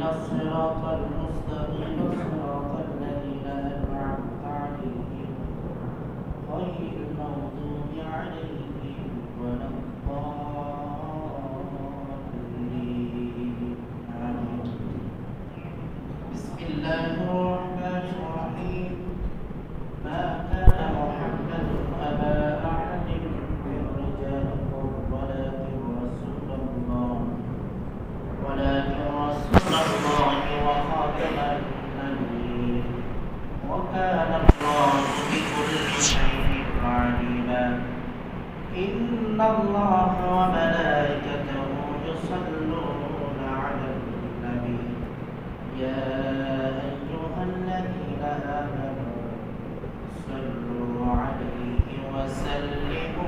اهدنا الصراط المستقيم صراط الذين أنعمت عليهم غير المغضوب عليهم ولا الضالين. وكان الله بكل شيء وسلموا.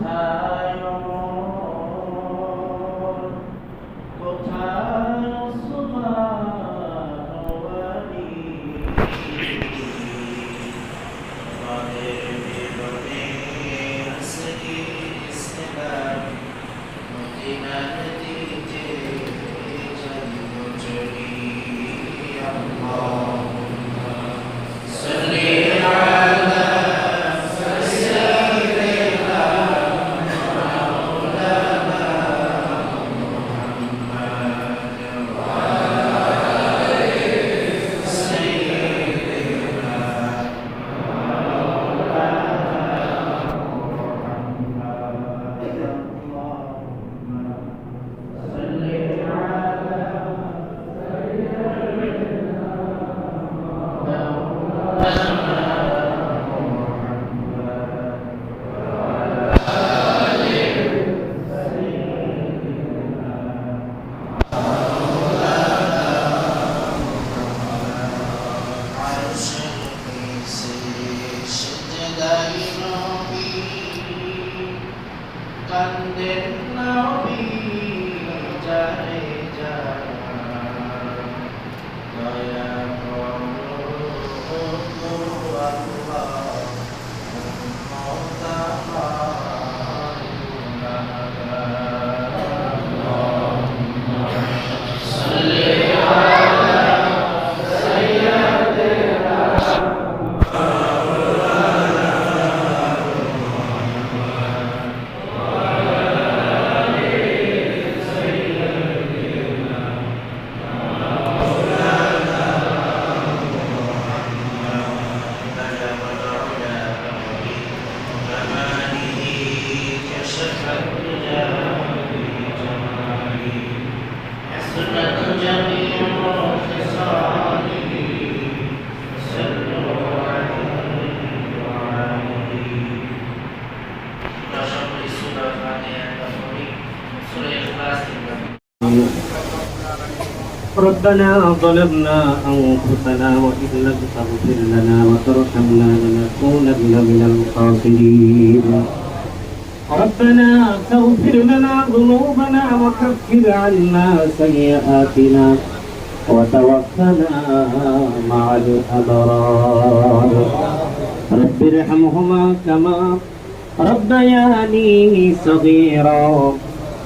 কোথায় Thank you. ربنا ظلمنا أنفسنا وإن لم تغفر لنا وترحمنا لنكونن من الخاسرين. ربنا تغفر لنا ذنوبنا وكفر عنا سيئاتنا وتوفنا مع الأبرار. رب ارحمهما كما ربياني صغيرا.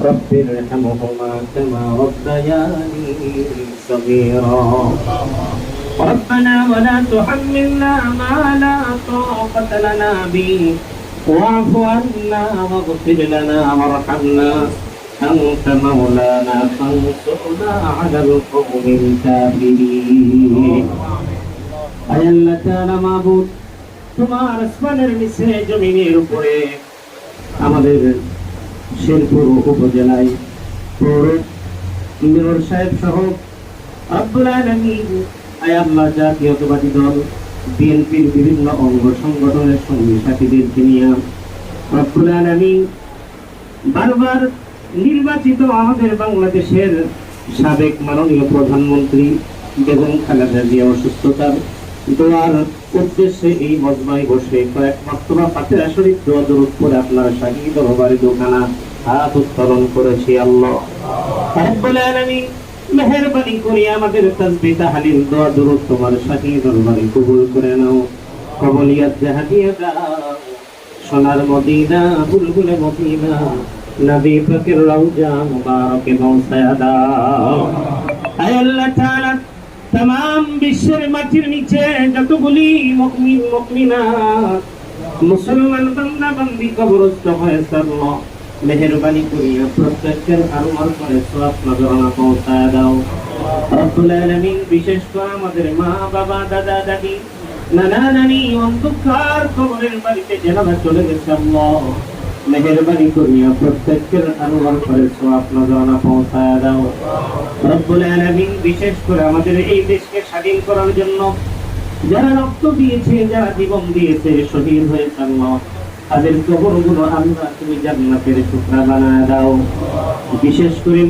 رب ارحمهما كما ربياني صغيرا ربنا ولا تحملنا ما لا طاقة لنا به واعف عنا واغفر لنا وارحمنا أنت مولانا فانصرنا على القوم الكافرين আয় আল্লাহ তাআলা মাবুদ তোমার আসমানের নিচে জমিনের উপরে আমাদের শেরপুর উপজেলায় পৌর সাহেব সহ জাতীয়তাবাদী দল, বিএনপির বিভিন্ন অঙ্গ সংগঠনের সঙ্গী সাথীদেরকে নিয়ে আব্দুল বারবার নির্বাচিত আমাদের বাংলাদেশের সাবেক মাননীয় প্রধানমন্ত্রী বেগম খালেদা জিয়া অসুস্থতার দোয়ার উদ্দেশ্যে এই মজমায় বসে কয়েক মাত্রা পাতের শরীফ দোয়া দরুদ করে আপনার শাহী দরবারে দোকানা হাত উত্তোলন করেছি আল্লাহ। রব্বুল করে আমাদের তাসবিহ তাহলিল দোয়া দরুদ তোমার শাহী দরবারে কবুল করে নাও। কবলিয়াত জাহাদিয়া সোনার মদিনা, বুলবুলে মদিনা, নবী পাকের রওজা মুবারকে পৌঁছায়া দাও আয় তাআলা তাম বিশ্বের মাটির নিচে যতগুলি মকমিন মকমিনাত মুসলমান বান্দা বান্দি কবরস্থ হয়ে সর্ব মেহরবানি করিয়া প্রত্যেকের আরমার করে সব নজরানা পৌঁছায় দাও। রব্বুল আলামিন বিশেষ করে আমাদের মা, বাবা, দাদা, দাদি, নানা নানি অন্ধকার কবরের বাড়িতে জানা চলে গেছে আল্লাহ। মেহেরবানি করিয়া প্রত্যেকের আরমার করে আপনার জানা পৌঁছায় দাও। রব্বুল আলামিন বিশেষ করে আমাদের এই দেশকে স্বাধীন করার জন্য যারা রক্ত দিয়েছে, যারা জীবন দিয়েছে, শহীদ হয়েছে আল্লাহ তাদের কবরগুলো আল্লাহ তুমি জান্নাতের টুকরা বানায় দাও। বিশেষ করে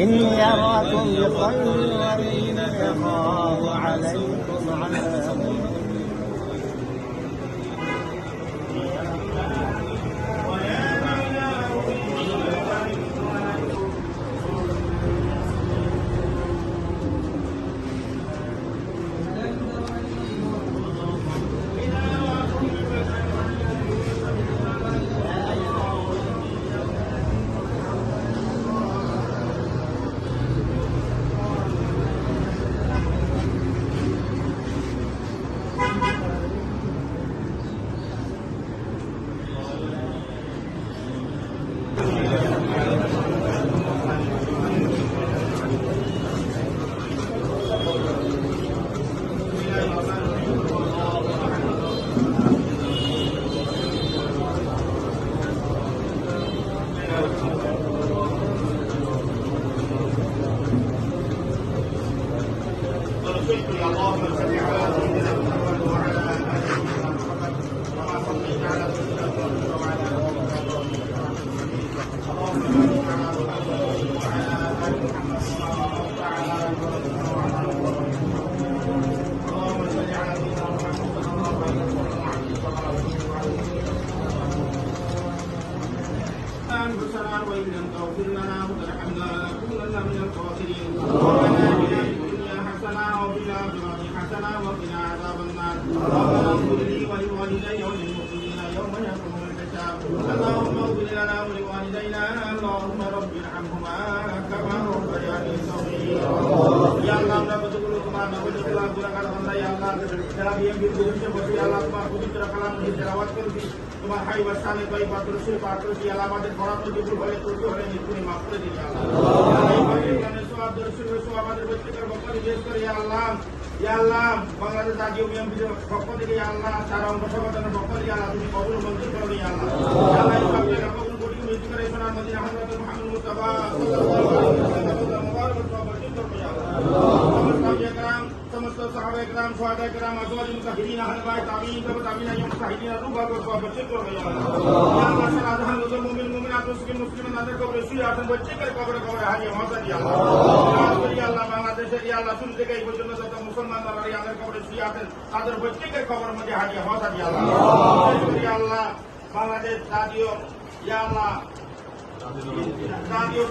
إني أراكم بخير وإني أخاف عليكم أنفسنا ربنا وقنا عذاب النار اللهم اغفر لي ولوالدي وللمؤمنين يوم يقوم الحساب اللهم اغفر لنا ولوالدينا اللهم رب ارحمهما كما ربياني صغيرا يا الله رب yang dibutuhkan bagi Allah, Tuhan, aku juga kalam hai wasani baik batur su, batur si Allah, mati korat tu dibul makhluk ini bagi Allah. আল্লাহ ইয়া আল্লাহ বাংলাদেশ জাতীয় বিএনপির পক্ষ থেকে ইয়া আল্লাহ সারা অঙ্গ সংগঠনের পক্ষ থেকে আল্লাহ তুমি কবুল মঞ্জুর করো ইয়া আল্লাহ ইয়া আল্লাহ এই পাকের কবুল করি মঞ্জুর করে সোনার মদিনা হযরত মুহাম্মদ মুস্তাফা সাল্লাল্লাহু আলাইহি ওয়াসাল্লাম মুবারক ওয়া বরকত করো ইয়া আল্লাহ সমস্ত আউলিয়া کرام সমস্ত সাহাবা کرام সুহাদা کرام আজওয়াজ মুতাহিরিন আহলে বাইত তাবিঈন তাবে তাবিঈন ইয়া মুতাহিরিন রূহ বাগ ওয়া বরকত করো ইয়া আল্লাহ ইয়া আল্লাহ সারা জাহান মুসলিম মুমিন মুমিনাত মুসলিম মুসলিমান তাদের কবরে শুয়ে আছেন বচ্চে করে কবরে কবরে হাজির হওয়া ইয়া আল্লাহ ইয়া আল্লাহ বাংলাদেশের ইয়া আল্লাহ শুরু থেকে এই পর্যন্ত যত মুসলমান তারা কবরে শুয়ে আছেন, তাদের প্রত্যেকের কবরের মধ্যে হাজির হওয়া ইয়া আল্লাহ। আল্লাহ। বাংলাদেশ জাতীয় আল্লাহ। জাতীয়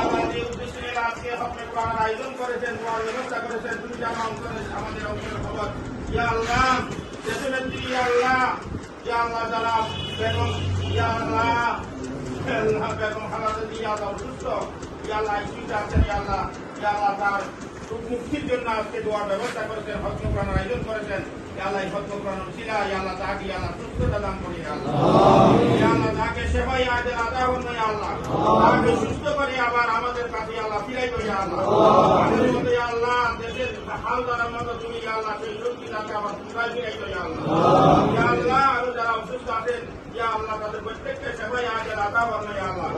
আল্লাহ যে উদ্দেশ্যে এরা আজকে স্বপ্নে কোরআনের আয়োজন কোরআন ব্যবস্থা করেছেন তুমি জানো অঞ্চলের আমাদের অঞ্চলের খবর ইয়া আল্লাহ দেশের নেত্রী ইয়া আল্লাহ ইয়া আল্লাহ যারা বেগম ইয়া আল্লাহ বেগম খালাদা জিয়া আল্লাহ অসুস্থ ইয়া আল্লাহ আছেন ইয়া ইয়া তার মুক্তির জন্য আজকে দোয়ার ব্যবস্থা করেছেন হজ কোরআন আয়োজন করেছেন। আল্লাহ হজ কোরআন ছিল আল্লাহ তাকে আল্লাহ সুস্থতা দান করি আল্লাহ। তাকে সেবাই আদের আদা হন আল্লাহ। তাকে সুস্থ করে, আবার আমাদের কাছে আল্লাহ, ফিরাই ইয়া আল্লাহ। আল্লাহ, দেশের হাল ধরার মতো তুমি আল্লাহ, সেই শক্তি তাকে আবার ফিরাই ফিরাই ইয়া আল্লাহ। আল্লাহ, আরও যারা অসুস্থ আছেন আল্লাহ, তাদের প্রত্যেককে সেবাই আদা হন আল্লাহ।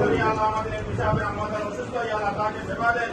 করে আমাদের সাহেবের আমাদের অসুস্থ আল্লাহ তাকে সেবা দেন।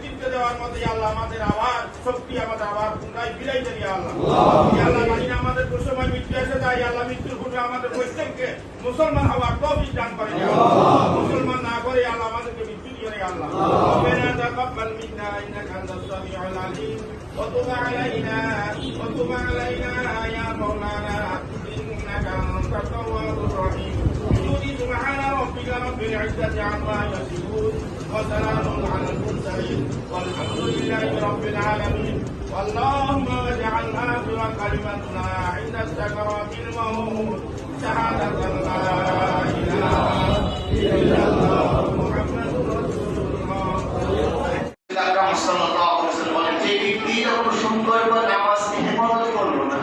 নেতৃত্ব দেওয়ার মধ্যে ইয়া আল্লাহ আমাদের আবার শক্তি আমাদের আবার পুনরায় ফিরাই দেন ইয়া আল্লাহ ইয়া আল্লাহ জানি না আমাদের কোন সময় মৃত্যু এসে যায় ইয়া আল্লাহ মৃত্যুর পূর্বে আমাদের প্রত্যেককে মুসলমান হওয়ার তৌফিক দান করেন ইয়া আল্লাহ মুসলমান না করে ইয়া আল্লাহ আমাদেরকে মৃত্যু দিয়ে ইয়া আল্লাহ ربنا تقبل منا انك انت السميع العليم وتب علينا اللهم اجعل اخر كلمتنا عند السكرات الموت شهادة لا اله الا الله محمد رسول الله আকরাম সাল্লাল্লাহু আলাইহি ওয়াসাল্লাম বলেন, যে ব্যক্তি যখন সুন্দর করে নামাজ হেফাজত করলো না,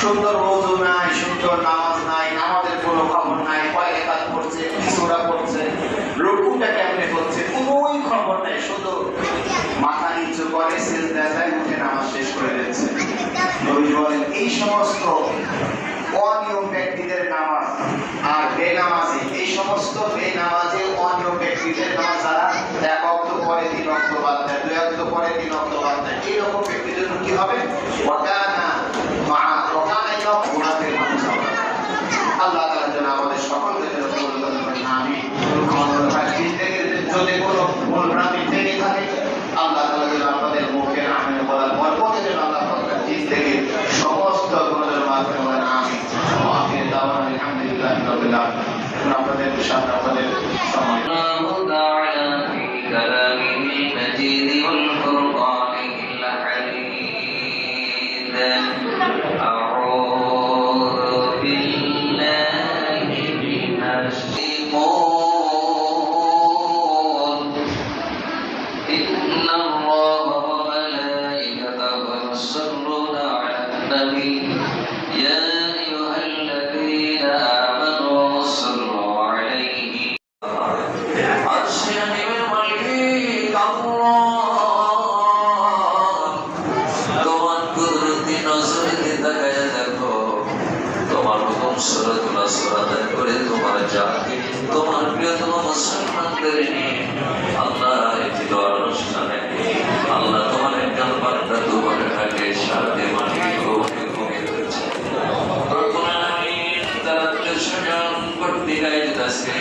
সুন্দর ওযু নাই সুন্দর নামাজ নাই নামাজের কোনো খবর নাই কয় রেখাত পড়ছে কি সূরা পড়ছে রুকুটা কেমনে করছে কোনোই খবর নাই শুধু নিচু করে সিজদা যায় উঠে নামাজ শেষ করে দিচ্ছে নবী বলেন, এই সমস্ত অনিয়ম ব্যক্তিদের নামাজ আর বেনামাজি, এই সমস্ত বেনামাজি অনিয়ম ব্যক্তিদের নামাজ যারা এক অক্ত পরে তিন অক্ত বাদ দেয় দুই অক্ত পরে তিন অক্ত বাদ দেয় এইরকম ব্যক্তির জন্য কি হবে? ওয়াকানা মা ওয়াকানা ইয়া গুনাহের মানুষ আল্লাহ তাআলা যেন আমাদের সকলকে যেন কবুল যদি কোনো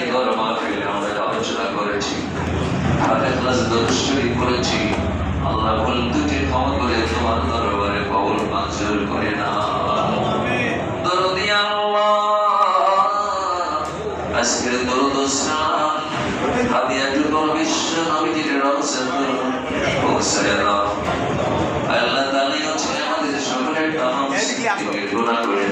গরম মাহফিলে আমরা আলোচনা করেছি ক্লাস দর্শ করেছি আল্লাহ ভুল দুটি ক্ষমা করে তোমার দরবারে কবল মঞ্জুর করে না আল্লাহ আজকের দরদ স্নান বিশ্ব নবীজির রওজাত পৌঁছায় আল্লাহ তাআলা হচ্ছে আমাদের সকলের তামাম করে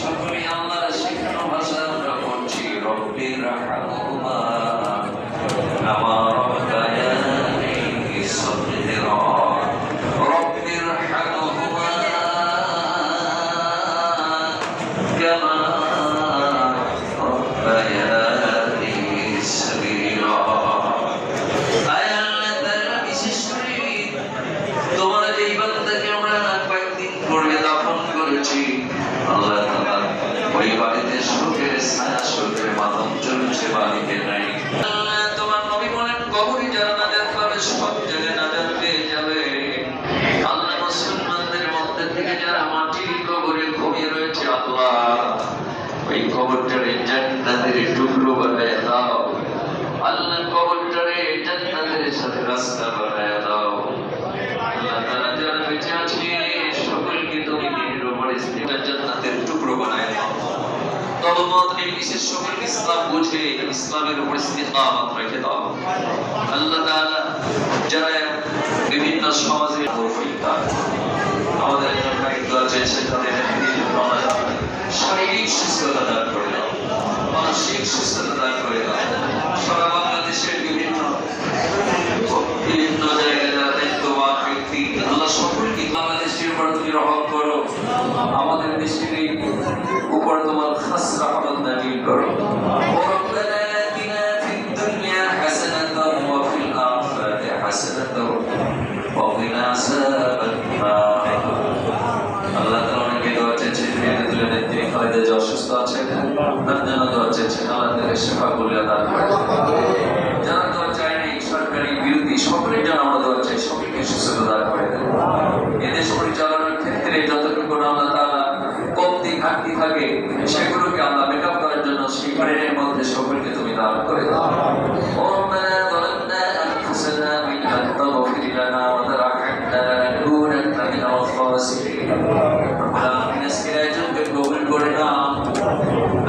সকলে আল্লাহর শিখানো ভাষা আমরা পড়ছি রব্বির রাহমহুমা কামা সকল বিভিন্ন সমাজে আমাদের ভাই দোয়া সুস্থতা দান করে দাও। মানসিক সুস্থতা দান করে দাও। সারা বাংলাদেশের বিভিন্ন বিভিন্ন জায়গায় যারা দায়িত্ববান ব্যক্তি, আল্লাহ বাংলাদেশের আমাদের দেশের উপর তোমার খাস রহমত নাজিল করো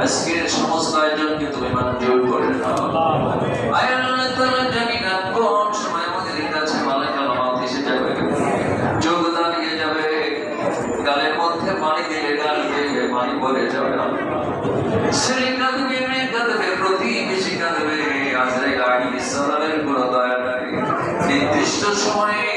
আজকের সমস্ত আয়োজনকে তুমি মঞ্জুর করে দাও আয়াল্লাহ জানি না কোন সময় আমাদের কাছে মালাইকাল মাউত এসে যাবে চোখ দাঁড়িয়ে যাবে গালের মধ্যে পানি দিলে গাল দিয়ে পানি পড়ে যাবে ছেলে কাঁদবে মেয়ে কাঁদবে প্রতিবেশী কাঁদবে আজরে গাড়ি ইসলামের কোনো দয়া নাই নির্দিষ্ট সময়ে